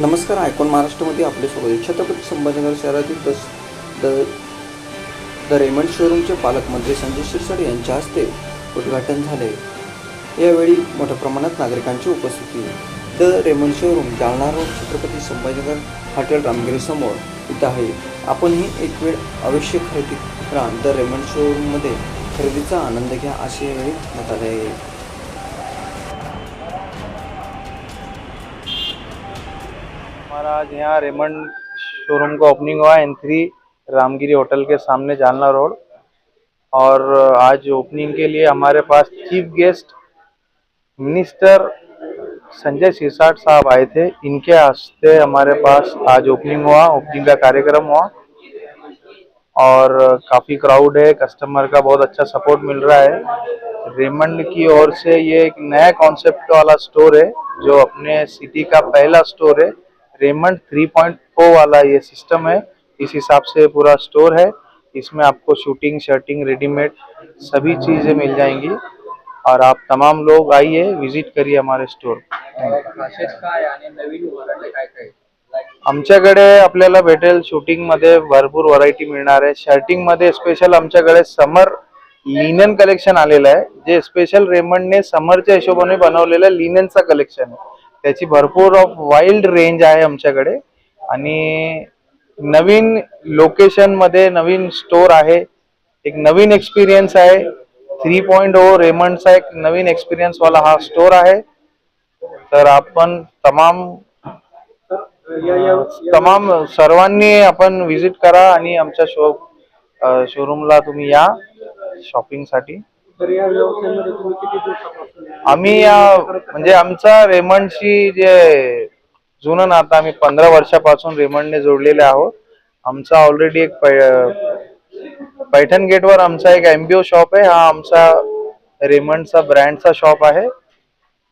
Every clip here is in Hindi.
नमस्कार आयकॉन महाराष्ट्रामध्ये आपले स्वागत. छत्रपती संभाजीनगर शहरातील दस द द रेमंड शोरूमचे पालकमंत्री संजय शिरसाट यांच्या हस्ते उद्घाटन झाले. यावेळी मोठ्या प्रमाणात नागरिकांची उपस्थिती. The Raymond showroom Jalna road Chhatrapati Sambhajinagar hotel रामगिरीसमोर इथं आहे. आपणही एक वेळ अवश्य खरेदी करा. द रेमंड शोरूममध्ये खरेदीचा आनंद घ्या असे यावेळी सांगण्यात आले आहे. हमारा आज यहाँ रेमंड शोरूम का ओपनिंग हुआ एन थ्री रामगिरी होटल के सामने जालना रोड। और आज ओपनिंग के लिए हमारे पास chief guest minister Sanjay Sirsat साहब आए थे। इनके हस्ते हमारे पास आज ओपनिंग हुआ, ओपनिंग का कार्यक्रम हुआ। और काफ़ी क्राउड है कस्टमर का बहुत अच्छा सपोर्ट मिल रहा है। रेमंड की ओर से ये एक नया कॉन्सेप्ट वाला स्टोर है, जो अपने सिटी का पहला स्टोर है। रेमंड 3.0 वाला ये सिस्टम है। इस हिसाब से पूरा स्टोर है। इसमें आपको शूटिंग शर्टिंग रेडीमेड सभी चीज़ें मिल जाएँगी। और आप तमाम लोग आइए विज़िट करिए हमारे स्टोर वरायटी आमच्याकडे आपल्याला भेटेल शूटिंग मध्ये भरपूर व्हरायटी मिळणार आहे. शर्टिंग मध्ये स्पेशल आमच्याकडे समर लिनन कलेक्शन आहे. जे स्पेशल रेमंडने समरच्या हिशोबाने बनवलेलं लिननचा कलेक्शन आहे. त्याची भरपूर ऑफ वाईल्ड रेंज आहे आमच्याकडे. आणि नवीन लोकेशनमध्ये नवीन स्टोर आहे. एक नवीन एक्सपिरियन्स आहे. थ्री पॉईंट ओ रेमंडचा एक नवीन एक्सपिरियन्स वाला हा स्टोर आहे. तर आपण तमाम या तमाम सर्वांनी आपण विजिट करा आणि आमच्या शो शोरूमला तुम्ही या शॉपिंगसाठी तर या व्यवसायामध्ये तुम्ही किती दिवसापासून आहे? आम्ही म्हणजे आमचा रेमंडशी जे जुनं नातं आम्ही पंधरा वर्षापासून रेमंडने जोडलेले आहोत. आमचा ऑलरेडी एक पै- पैठण गेटवर आमचा एक एमबीओ शॉप आहे. हा आमचा रेमंडचा ब्रँडचा शॉप आहे.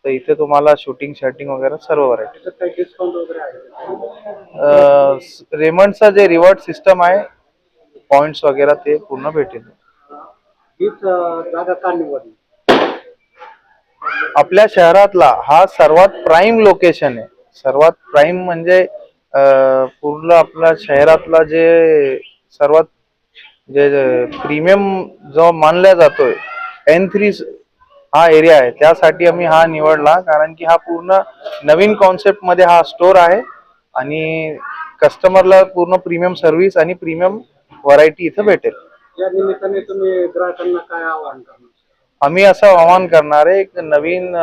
तर इथे तुम्हाला शूटिंग शर्टिंग वगैरे सर्व व्हरायटी त्याच्यात काही डिस्काउंट वगैरे आहे? अ, रेमंडचा जे रिवॉर्ड सिस्टम आहे पॉइंट्स वगैरे ते पूर्ण भेटेल. हीच जागा का निवडली? आपल्या शहरातला हा सर्वात प्राईम लोकेशन आहे. सर्वात प्राईम म्हणजे पूर्ण आपल्या शहरातला जे सर्वात जे प्रीमियम जो मानला जातोय एन थ्री हा एरिया आहे. त्यासाठी आम्ही हा निवडला कारण की हा पूर्ण नवीन कॉन्सेप्टमध्ये हा स्टोर आहे आणि कस्टमरला पूर्ण प्रीमियम सर्व्हिस आणि प्रीमियम व्हरायटी इथं भेटेल. या निमित्ताने तुम्ही ग्राहकांना काय आवाहन करणार? आम्ही असं आवाहन करणार आहे एक नवीन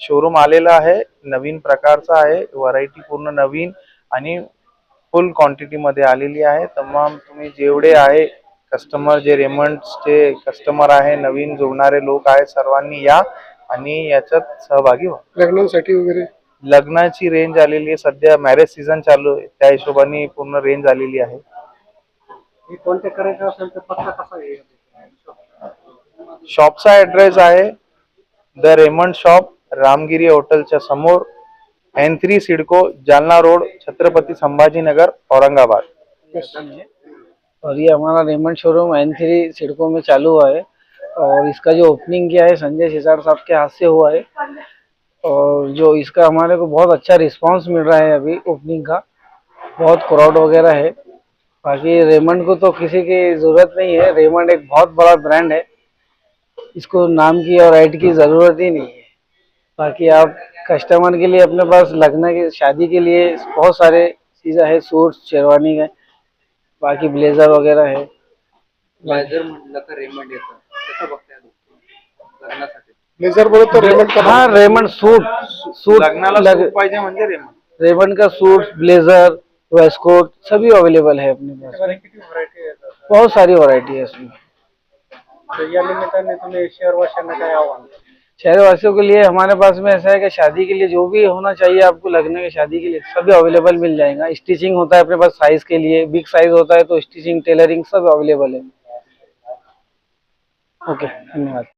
शोरूम आलेला आहे नवीन प्रकारचा आहे व्हरायटी पूर्ण नवीन आणि फुल क्वांटिटी मध्ये आलेली आहे. तमाम तुम्ही जेवढे आहे कस्टमर जे रेमंडचे कस्टमर आहे नवीन जोडणारे लोक आहेत सर्वांनी या आणि याच्यात सहभागी व्हा. लग्नासाठी वगैरे? लग्नाची रेंज आलेली आहे. सध्या मॅरेज सीझन चालू आहे. त्या हिशोबाने पूर्ण रेंज आलेली आहे. हे कॉन्टॅक्ट करायचं असेल तर पत्ता कसा आहे शॉपचा ऍड्रेस आहे द रेमंड शॉप रामगिरी हॉटेलच्या समोर N three CIDCO Jalna road Chhatrapati Sambhajinagar Aurangabad. और ये हमारा Raymond showroom N three CIDCO में चालू हुआ है। और इसका जो ओपनिंग किया है संजय सिसार साहब के हाथ से हुआ है। और जो इसका हमारे को बहुत अच्छा रिस्पांस मिल रहा है अभी ओपनिंग का। बहुत क्राउड वगैरह है। बाकी रेमंड को तो किसी की ज़रूरत नहीं है। रेमंड एक बहुत बड़ा ब्रांड है। इसको नाम की और ऐड की ज़रूरत ही नहीं है। बाकी आप कस्टमर के लिए अपने पास लगने के शादी के लिए बहुत सारे चीज़ें हैं। सूट शेरवानी है। बाकी ब्लेजर वगैरह है। ब्लेझर म्हटलं तर रेमंड येतं. कसं बघताय लोक लग्नासाठी. ब्लेझर बोलत रेमंड का हाँ रेमंड सूट सूट लग्नाला लग, सूट पाहिजे म्हणजे रेमंड रेमंड का सूट ब्लेजर वेस्टकोट सभी अवेलेबल है अपने पास। येतात बहुत सारी वैरायटी है इसमें। आव्हान कराल? शहरवासियों के लिए हमारे पास में ऐसा है कि शादी के लिए जो भी होना चाहिए आपको लगने के शादी के लिए सभी अवेलेबल मिल जाएगा। स्टिचिंग होता है अपने पास साइज़ के लिए बिग साइज़ होता है तो स्टिचिंग टेलरिंग सब अवेलेबल है। ओके धन्यवाद।